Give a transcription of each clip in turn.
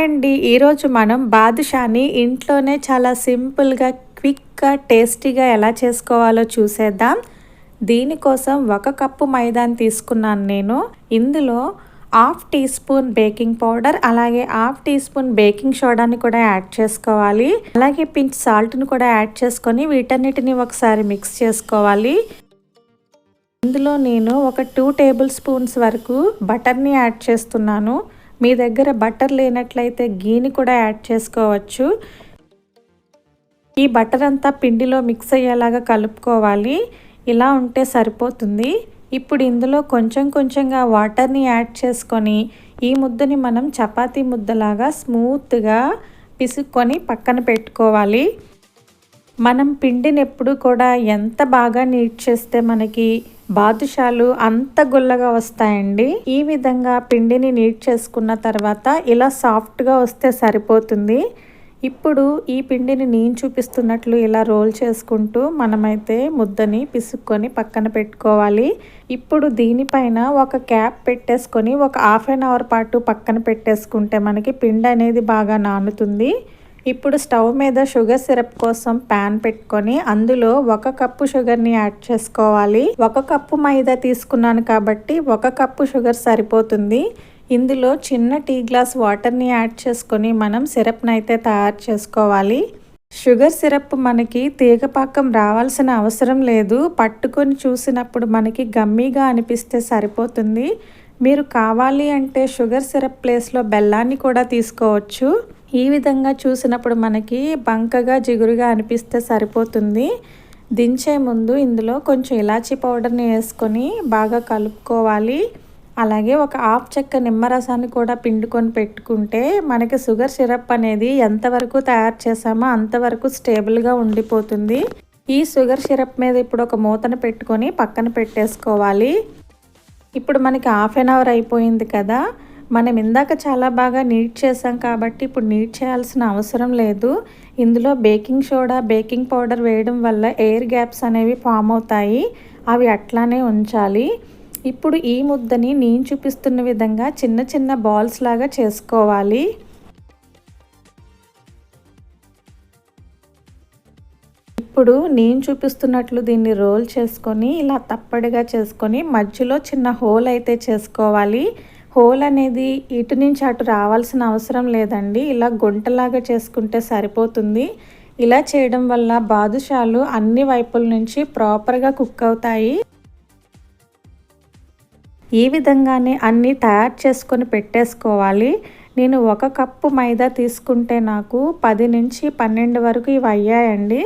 Hi అండి ఈరోజు మనం బాదుషాని ఇంట్లోనే చాలా సింపుల్గా క్విక్గా టేస్టీగా ఎలా చేసుకోవాలో చూసేద్దాం. దీనికోసం ఒక కప్పు మైదాని తీసుకున్నాను నేను. ఇందులో half teaspoon baking powder అలాగే హాఫ్ టీ స్పూన్ బేకింగ్ సోడాని కూడా యాడ్ చేసుకోవాలి. అలాగే పించ్ సాల్ట్ని కూడా యాడ్ చేసుకొని వీటన్నిటిని ఒకసారి మిక్స్ చేసుకోవాలి. ఇందులో నేను ఒక టూ టేబుల్ స్పూన్స్ వరకు బటర్ని యాడ్ చేస్తున్నాను. మీ దగ్గర బటర్ లేనట్లయితే గీని కూడా యాడ్ చేసుకోవచ్చు. ఈ బటర్ అంతా పిండిలో మిక్స్ అయ్యేలాగా కలుపుకోవాలి. ఇలా ఉంటే సరిపోతుంది. ఇప్పుడు ఇందులో కొంచెం కొంచెంగా వాటర్ని యాడ్ చేసుకొని ఈ ముద్దని మనం చపాతీ ముద్దలాగా స్మూత్గా పిసుక్కొని పక్కన పెట్టుకోవాలి. మనం పిండిని ఎప్పుడు కూడా ఎంత బాగా నీట్ చేస్తే మనకి బాదుషాలు అంత గుల్లగా వస్తాయండి. ఈ విధంగా పిండిని నీట్ చేసుకున్న తర్వాత ఇలా సాఫ్ట్గా వస్తే సరిపోతుంది. ఇప్పుడు ఈ పిండిని నేను చూపిస్తున్నట్లు ఇలా రోల్ చేసుకుంటూ మనమైతే ముద్దని పిసుక్కొని పక్కన పెట్టుకోవాలి. ఇప్పుడు దీనిపైన ఒక క్యాప్ పెట్టేసుకొని ఒక హాఫ్ అన్ అవర్ పాటు పక్కన పెట్టేసుకుంటే మనకి పిండి అనేది బాగా నానుతుంది. ఇప్పుడు స్టవ్ మీద షుగర్ సిరప్ కోసం ప్యాన్ పెట్టుకొని అందులో ఒక కప్పు షుగర్ని యాడ్ చేసుకోవాలి. ఒక కప్పు మైదా తీసుకున్నాను కాబట్టి ఒక కప్పు షుగర్ సరిపోతుంది. ఇందులో చిన్న టీ గ్లాస్ వాటర్ని యాడ్ చేసుకొని మనం సిరప్ని అయితే తయారు చేసుకోవాలి. షుగర్ సిరప్ మనకి తీగపాకం రావాల్సిన అవసరం లేదు. పట్టుకొని చూసినప్పుడు మనకి గమ్మీగా అనిపిస్తే సరిపోతుంది. మీరు కావాలి అంటే షుగర్ సిరప్ ప్లేస్లో బెల్లాన్ని కూడా తీసుకోవచ్చు. ఈ విధంగా చూసినప్పుడు మనకి బంకగా జిగురుగా అనిపిస్తే సరిపోతుంది. దించే ముందు ఇందులో కొంచెం ఇలాచీ పౌడర్ని వేసుకొని బాగా కలుపుకోవాలి. అలాగే ఒక హాఫ్ చెక్క నిమ్మరసాన్ని కూడా పిండుకొని పెట్టుకుంటే మనకి షుగర్ సిరప్ అనేది ఎంతవరకు తయారు చేసామో అంతవరకు స్టేబుల్గా ఉండిపోతుంది. ఈ షుగర్ సిరప్ మీద ఇప్పుడు ఒక మూతను పెట్టుకొని పక్కన పెట్టేసుకోవాలి. ఇప్పుడు మనకి హాఫ్ అన్ అవర్ అయిపోయింది కదా. మనం ఇందాక చాలా బాగా నీట్ చేసాం కాబట్టి ఇప్పుడు నీట్ చేయాల్సిన అవసరం లేదు. ఇందులో బేకింగ్ సోడా బేకింగ్ పౌడర్ వేయడం వల్ల ఎయిర్ గ్యాప్స్ అనేవి ఫామ్ అవుతాయి. అవి అట్లానే ఉంచాలి. ఇప్పుడు ఈ ముద్దని నేను చూపిస్తున్న విధంగా చిన్న చిన్న బాల్స్ లాగా చేసుకోవాలి. ఇప్పుడు నేను చూపిస్తున్నట్లు దీన్ని రోల్ చేసుకొని ఇలా తప్పడిగా చేసుకొని మధ్యలో చిన్న హోల్ అయితే చేసుకోవాలి. హోల్ అనేది ఇటు నుంచి అటు రావాల్సిన అవసరం లేదండి. ఇలా గుంటలాగా చేసుకుంటే సరిపోతుంది. ఇలా చేయడం వల్ల బాదుషాలు అన్ని వైపుల నుంచి ప్రాపర్గా కుక్ అవుతాయి. ఈ విధంగానే అన్నీ తయారు చేసుకొని పెట్టేసుకోవాలి. నేను ఒక కప్పు మైదా తీసుకుంటే నాకు పది నుంచి పన్నెండు వరకు ఇవి అయ్యాయండి.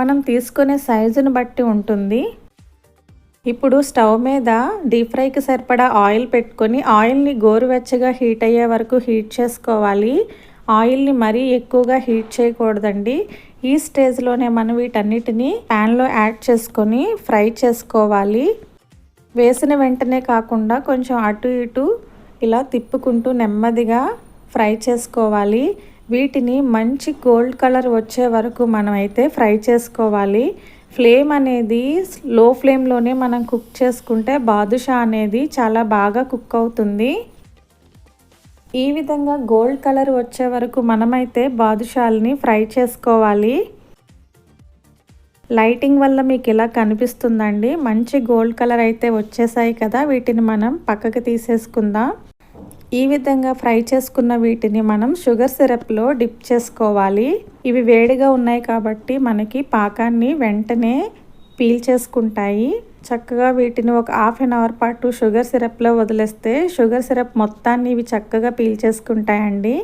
మనం తీసుకునే సైజును బట్టి ఉంటుంది. ఇప్పుడు స్టవ్ మీద డీప్ ఫ్రైకి సరిపడా ఆయిల్ పెట్టుకొని ఆయిల్ని గోరువెచ్చగా హీట్ అయ్యే వరకు హీట్ చేసుకోవాలి. ఆయిల్ని మరీ ఎక్కువగా హీట్ చేయకూడదండి. ఈ స్టేజ్లోనే మనం వీటన్నిటిని ప్యాన్లో యాడ్ చేసుకొని ఫ్రై చేసుకోవాలి. వేసిన వెంటనే కాకుండా కొంచెం అటు ఇటు ఇలా తిప్పుకుంటూ నెమ్మదిగా ఫ్రై చేసుకోవాలి. వీటిని మంచి గోల్డ్ కలర్ వచ్చే వరకు మనమైతే ఫ్రై చేసుకోవాలి. ఫ్లేమ్ అనేది లో ఫ్లేమ్లోనే మనం కుక్ చేసుకుంటే బాదుషా అనేది చాలా బాగా కుక్ అవుతుంది. ఈ విధంగా గోల్డ్ కలర్ వచ్చే వరకు మనమైతే బాదుషాలని ఫ్రై చేసుకోవాలి. లైటింగ్ వల్ల మీకు ఇలా కనిపిస్తుందండి. మంచి గోల్డ్ కలర్ అయితే వచ్చేసాయి కదా వీటిని మనం పక్కకి తీసేసుకుందాం. ఈ విధంగా ఫ్రై చేసుకున్న వీటిని మనం షుగర్ సిరప్లో డిప్ చేసుకోవాలి. ఇవి వేడిగా ఉన్నాయి కాబట్టి మనకి పాకాన్ని వెంటనే పీల్ చేసుకుంటాయి. చక్కగా వీటిని ఒక హాఫ్ అన్ అవర్ పాటు షుగర్ సిరప్లో వదిలేస్తే షుగర్ సిరప్ మొత్తాన్ని ఇవి చక్కగా పీల్ చేసుకుంటాయండి.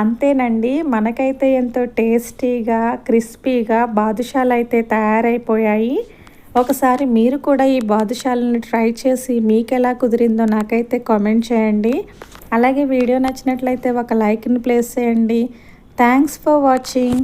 అంతేనండి మనకైతే ఎంతో టేస్టీగా క్రిస్పీగా బాదుషాలు అయితే తయారైపోయాయి. ఒకసారి మీరు కూడా ఈ బాదుషాలను ట్రై చేసి మీకు ఎలా కుదిరిందో నాకైతే కామెంట్ చేయండి. అలాగే వీడియో నచ్చినట్లయితే ఒక లైక్ని ప్లేస్ చేయండి. Thanks for watching.